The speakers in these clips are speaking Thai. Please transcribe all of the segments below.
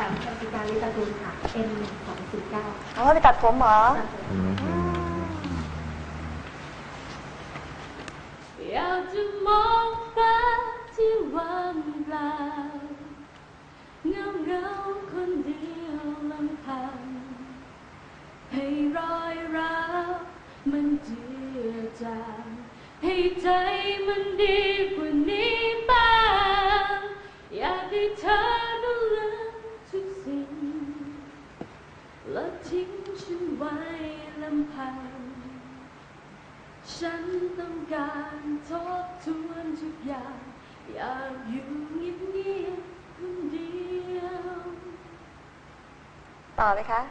แปมชัยการลิตากูลค่ะ N สองสี่เก้าเอาไปตัดผมเหรออืมอยากจะมองฟ้าที่ว่างเปล่าเงาเงาๆคนเดียวลำพังให้รอยร้าวมันเจือจางให้ใจมันดีกว่านี้บ้างอยากให้เธอ ฉันไว้ลำพัง ฉันต้องการทบทวนทุกอย่าง อยากอยู่เงียบๆคนเดียว ต่อเลยคะ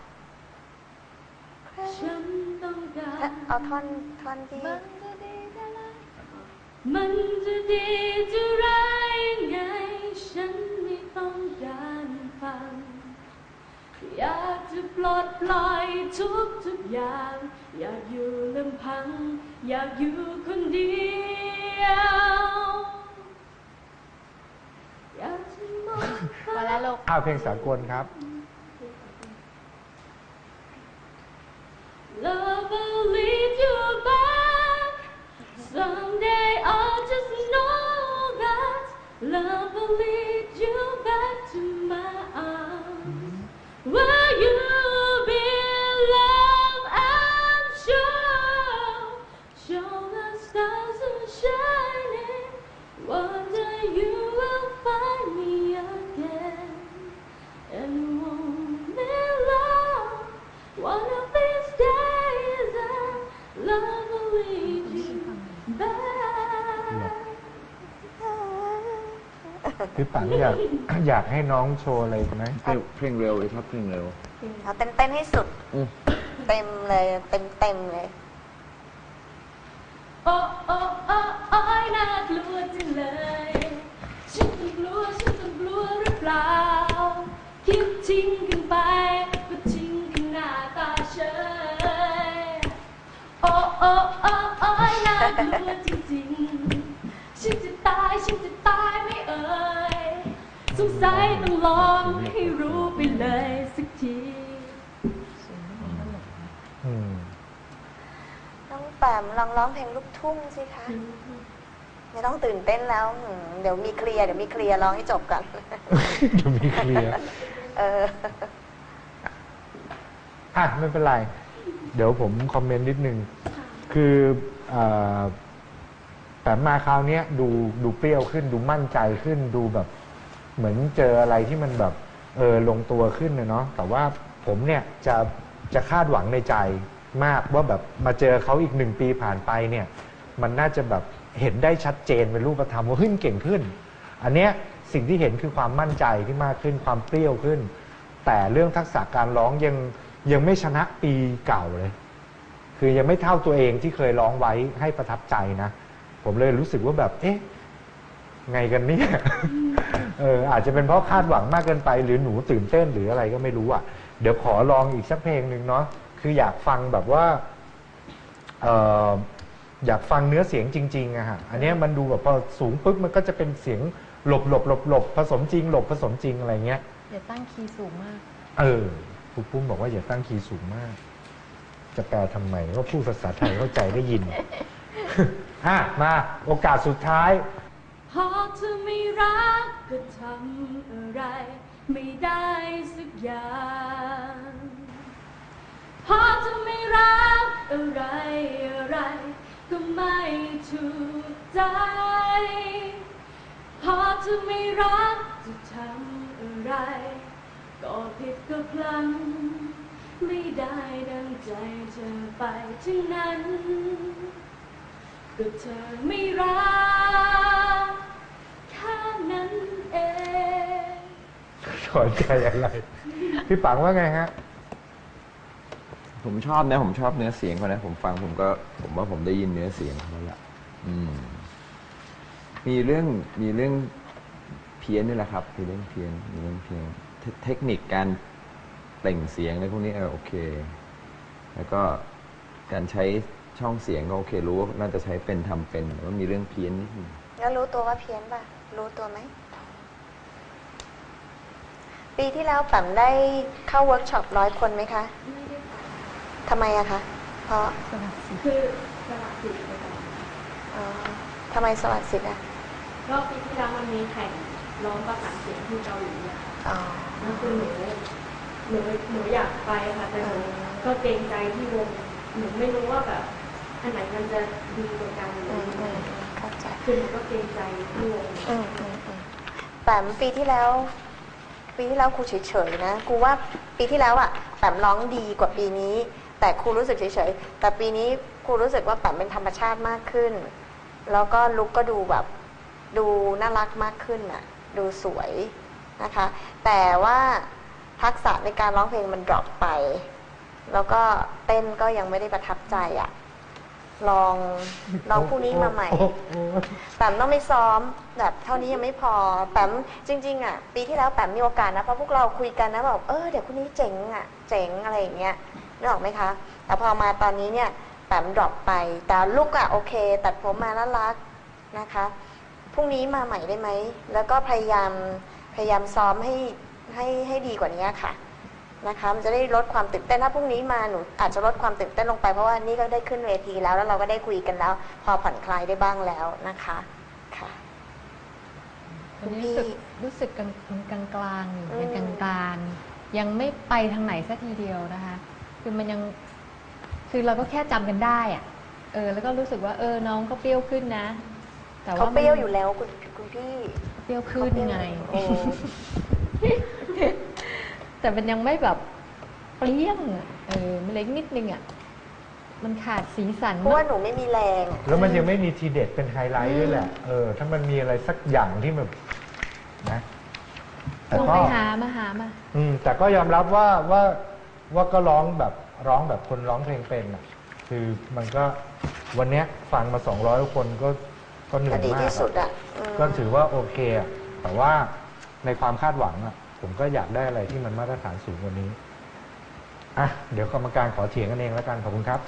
ฉันต้องการ เอาท่อนท่อนที่มันจะดีจะร้ายมันจะดีจะร้ายยังไง ฉันไม่ต้องการฟัง อยากจะปลดปล่อยทุกทุกๆอย่าง อยากอยู่ลำพัง อยากอยู่คนเดียว อยากจะมองมาแล้วลูกอ้าวเพลงสากลครับ Love will lead you back. Someday I'll just know that love will lead พี่ปังอยากอยากให้น้องโชว์อะไรไหมเพลงเพลงเร็วเลยครับเพลงเร็วเอาเต็มเต็มๆให้สุด อืมเต็มเลย เต็มเต็มๆเลย โอ้โอ้โอ้โอ้ยน่ากลัวจังเลยฉันจะกลัวฉันจะกลัวหรือเปล่า คิดทิ้งกันไปก็ทิ้งกันหน้าตาเฉยโอ้โอ้โอ้โอ้ยน่ากลัวจริง สงสัยต้องลองให้รู้ไปเลยสักที อืมน้องแปมลองร้องเพลงลูกทุ่งสิคะไม่ต้องตื่นเต้นแล้วอืมเดี๋ยวมีเคลียร์เดี๋ยวมีเคลียร์ร้องให้จบกันจะมีเคลียร์เออ อะไม่เป็นไร เดี๋ยวผมคอมเมนต์นิดนึง คือเอ่อแต่มาคราวเนี้ยดูดูเปรี้ยวขึ้นดูมั่นใจขึ้นดูแบบ เหมือนเจออะไรที่มันแบบเออลงตัวขึ้นนะเนาะแต่ว่าผมเนี่ยจะจะคาดหวังในใจมากว่าแบบมาเจอเขาอีกหนึ่งปีผ่านไปเนี่ย มันน่าจะแบบเห็นได้ชัดเจนเป็นรูปธรรมว่าเฮ้นเก่งขึ้น อันเนี้ยสิ่งที่เห็นคือความมั่นใจที่มากขึ้นความเปรี้ยวขึ้น แต่เรื่องทักษะการร้องยังยังไม่ชนะปีเก่าเลย คือยังไม่เท่าตัวเองที่เคยร้องไว้ให้ประทับใจนะ ผมเลยรู้สึกว่าแบบเอ๊ะ ไงกันเนี่ยเอออาจจะเป็นเพราะคาดหวังมากเกินไป หรือหนูตื่นเต้นหรืออะไรก็ไม่รู้อะ เดี๋ยวขอลองอีกสักเพลงหนึ่งเนาะคืออยากฟังแบบว่าเอออยากฟังเนื้อเสียงจริงๆอะฮะอันเนี้ยมันดูแบบพอสูงปุ๊บมันก็จะเป็นเสียงหลบหลบหลบหลบผสมจริง หลบผสมจริงอะไรเงี้ย อย่าตั้งคีย์สูงมาก เออครูปุ้มบอกว่าอย่าตั้งคีย์สูงมาก จะแปลทำไมว่าพูดภาษาไทยเข้าใจได้ยิน อะมาโอกาสสุดท้าย พอเธอไม่รักก็ทำอะไร ไม่ได้สักอย่างพอเธอไม่รักอะไรอะไรก็ไม่ถูกใจ พอเธอไม่รักจะทำอะไร ก็ผิดก็พลังไม่ได้ดังใจเธอไปทั้งนั้น ก็เธอไม่รัก นั้นเองสอนใจอะไร พี่ปังว่าไงฮะ ผมชอบนะผมชอบเนื้อเสียงเขานะ ผมฟังผมก็ ผมว่าผมได้ยินเนื้อเสียงเขาละอืม มีเรื่องมีเรื่องเพี้ยนนี่แหละครับมีเรื่องเพี้ยนมีเรื่องเพี้ยนเทเทคนิคการเปล่งเสียงอะไรพวกนี้เออโอเค แล้วก็การใช้ช่องเสียงก็โอเครู้ว่าน่าจะใช้เป็นทำเป็นแต่ว่ามีเรื่องเพี้ยนนิดนึง แล้วรู้ตัวว่าเพี้ยนป่ะ รู้ตัวไหม ปีที่แล้วแปมได้เข้าเวิร์กช็อปร้อยคนไหมคะ ไม่ได้ค่ะทำไมอะคะ เพราะคือสละสิทธิ์ไปก่อนอ๋อทำไมสวัสดิ์สิทธิ์อะรอบปีที่แล้วมันมีแข่งร้องประสานเสียงที่เกาหลีอะค่ะอ๋อแล้วคือหนูหนูหนูอยากไปค่ะแต่หนูก็เกรงใจที่วงหนูไม่รู้ว่าแบบอันไหนมันจะดีกว่ากันหรืออืมยังไงอืมเข้าใจ คือหนูก็เกรงใจที่วงอืมอืมอืมแปมปีที่แล้ว ปีที่แล้วครูเฉยๆนะครูว่าปีที่แล้วอะแปมร้องดีกว่าปีนี้ แต่ครูรู้สึกเฉยๆแต่ปีนี้ครูรู้สึกว่าแปมเป็นธรรมชาติมากขึ้น แล้วก็ลุกก็ดูแบบ ดูน่ารักมากขึ้นอะดูสวยนะคะ แต่ว่าทักษะในการร้องเพลงมันดรอปไป แล้วก็เต้นก็ยังไม่ได้ประทับใจอะ ลองลองพรุ่งนี้มาใหม่โอ้โหแปมต้องไม่ซ้อมแบบเท่านี้ยังไม่พอแปมจริง ๆ อะ ปีที่แล้วแปมมีโอกาสนะเพราะพวกเราคุยกันนะบอกเออเดี๋ยวคนนี้เจ๋งอะ เจ๋งอะไรอย่างเงี้ยนึกออกไหมคะ แต่พอมาตอนนี้เนี่ยแปมดรอปไป แต่ลูกอะโอเค ตัดผมมาน่ารักนะคะพรุ่งนี้มาใหม่ได้ไหมแล้วก็พยายามพยายามซ้อมให้ให้ให้ดีกว่านี้ค่ะ นะคะมันจะได้ลดความตื่นเต้นถ้าพรุ่งนี้มาหนูอาจจะลดความตื่นเต้นลงไปเพราะว่านี่ก็ได้ขึ้นเวทีแล้ว แล้วเราก็ได้คุยกันแล้ว พอผ่อนคลายได้บ้างแล้วนะคะค่ะตอนนี้รู้สึกรู้สึกกลางกลางกลางๆอยู่อืมยังกลางกลางๆยังไม่ไปทางไหนสักทีเดียวนะคะ คือมันยังคือเราก็แค่จำกันได้อะเออ แล้วก็รู้สึกว่าเออน้องก็เปรี้ยวขึ้นนะ แต่ว่าเขามันเปรี้ยวอยู่แล้วคุณคุณพี่เปรี้ยวขึ้นไงโอ้ แต่มันยังไม่แบบเปรี้ยงอะเออมันเล็กนิดนึงอะมันขาดสีสันเพราะว่าหนูไม่มีแรงอะแล้วมันยังไม่มีทีเด็ดเป็นไฮไลท์ด้วยแหละ เออ ถ้ามันมีอะไรสักอย่างที่แบบนะแต่ลองก็ไปหามาหามา อืม แต่ก็ยอมรับว่าว่าว่าก็ร้องแบบร้องแบบคนร้องเพลงเป็นอะคือมันก็วันเนี้ยฟังมาสองร้อยคนก็ก็เหนื่ก็อยดีมากที่อะสุดอะอืมก็ถือว่าโอเคอะแต่ว่าในความคาดหวังอะ ผมก็อยากได้อะไรที่มันมาตรฐานสูงกว่านี้อะเดี๋ยวกรรมการขอเถียงกันเองแล้วกันขอบคุณครับ